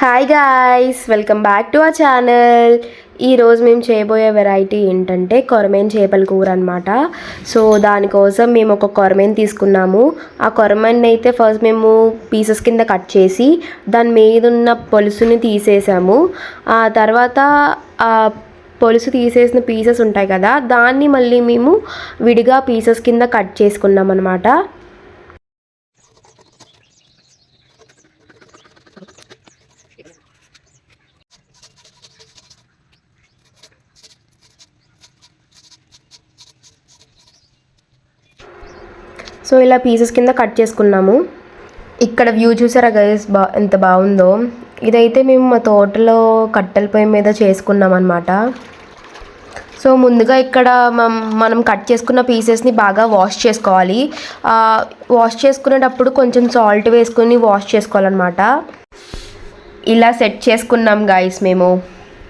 Hi guys welcome back to our channel ఈరోజు మేము చేయబోయే వెరైటీ ఏంటంటే కొరమేన్ చేపల కూర అనమాట సో దానికోసం మేము ఒక కొరమేన్ తీసుకున్నాము. ఆ కొరమేన్ అయితే ఫస్ట్ మేము పీసెస్ కింద కట్ చేసి దాని మీద ఉన్న పొలుసుని తీసేసాము. ఆ తర్వాత ఆ పొలుసు తీసేసిన పీసెస్ ఉంటాయి కదా దాన్ని మళ్ళీ మేము విడిగా పీసెస్ కింద కట్ చేసుకున్నాం అనమాట సో ఇలా పీసెస్ కింద కట్ చేసుకున్నాము. ఇక్కడ వ్యూ చూసారా గైస్ బా ఎంత బాగుందో. ఇదైతే మేము మా తోటలో కట్టెల పొయ్యి మీద చేసుకున్నాం అనమాట సో ముందుగా ఇక్కడ మనం కట్ చేసుకున్న పీసెస్ని బాగా వాష్ చేసుకోవాలి. వాష్ చేసుకునేటప్పుడు కొంచెం సాల్ట్ వేసుకుని వాష్ చేసుకోవాలన్నమాట. ఇలా సెట్ చేసుకున్నాం గాయస్ మేము.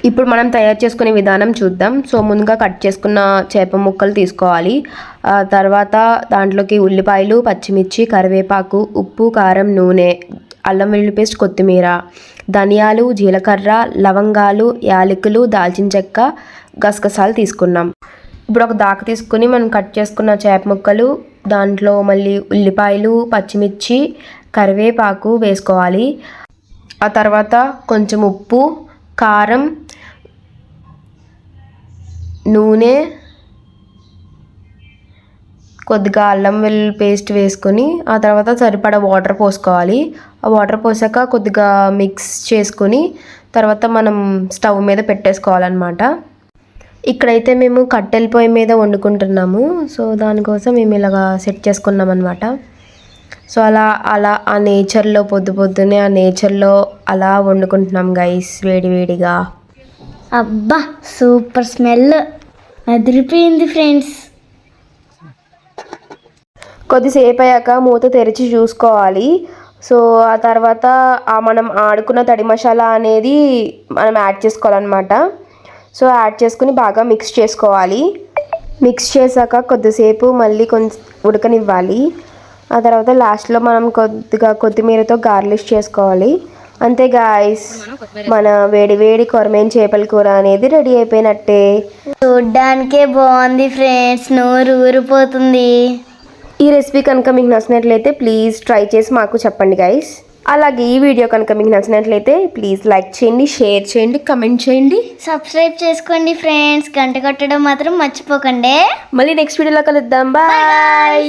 ఇప్పుడు మనం తయారు చేసుకునే విధానం చూద్దాం. సో ముందుగా కట్ చేసుకున్న చేప ముక్కలు తీసుకోవాలి. ఆ తర్వాత దాంట్లోకి ఉల్లిపాయలు పచ్చిమిర్చి కరివేపాకు ఉప్పు కారం నూనె అల్లం వెల్లుల్లి పేస్ట్ కొత్తిమీర ధనియాలు జీలకర్ర లవంగాలు యాలకులు దాల్చిన చెక్క గసగసాలు తీసుకున్నాం. ఇప్పుడు ఒక దాక తీసుకుని మనం కట్ చేసుకున్న చేప ముక్కలు దాంట్లో మళ్ళీ ఉల్లిపాయలు పచ్చిమిర్చి కరివేపాకు వేసుకోవాలి. ఆ తర్వాత కొంచెం ఉప్పు కారం నూనె కొద్దిగా అల్లం వెల్లుల్లి పేస్ట్ వేసుకొని ఆ తర్వాత సరిపడా వాటర్ పోసుకోవాలి. ఆ వాటర్ పోసాక కొద్దిగా మిక్స్ చేసుకొని తర్వాత మనం స్టవ్ మీద పెట్టేసుకోవాలన్నమాట. ఇక్కడైతే మేము కట్టెల పొయ్యి మీద వండుకుంటున్నాము. సో దానికోసం మేము ఇలాగా సెట్ చేసుకున్నాం అనమాట సో అలా అలా ఆ నేచర్లో పొద్దు పొద్దునే ఆ నేచర్లో అలా వండుకుంటున్నాం గైస్ వేడి వేడిగా. అబ్బా సూపర్ స్మెల్. అదిరిపోయింది ఫ్రెండ్స్. కొద్దిసేపు అయ్యాక మూత తెరిచి చూసుకోవాలి. సో ఆ తర్వాత ఆ మనం ఆడుకున్న తడి మసాలా అనేది మనం యాడ్ చేసుకోవాలన్నమాట. సో యాడ్ చేసుకుని బాగా మిక్స్ చేసుకోవాలి. మిక్స్ చేశాక కొద్దిసేపు మళ్ళీ కొంచెం ఉడకనివ్వాలి. ఆ తర్వాత లాస్ట్లో మనం కొద్దిగా కొత్తిమీరతో గార్లిష్ చేసుకోవాలి. అంతే గాయస్ మన వేడి వేడి కొరమేన్ చేపల కూర అనేది రెడీ అయిపోయినట్టే. చూడ్డానికే బాగుంది ఫ్రెండ్స్ నోరు ఊరిపోతుంది. ఈ రెసిపీ కనుక మీకు నచ్చినట్లయితే ప్లీజ్ ట్రై చేసి మాకు చెప్పండి గైస్ అలాగే ఈ వీడియో కనుక మీకు నచ్చినట్లయితే ప్లీజ్ లైక్ చేయండి షేర్ చేయండి కమెంట్ చేయండి. సబ్స్క్రైబ్ చేసుకోండి ఫ్రెండ్స్ గంట కొట్టడం మాత్రం మర్చిపోకండి. మళ్ళీ నెక్స్ట్ వీడియోలో కలుద్దాం బాయ్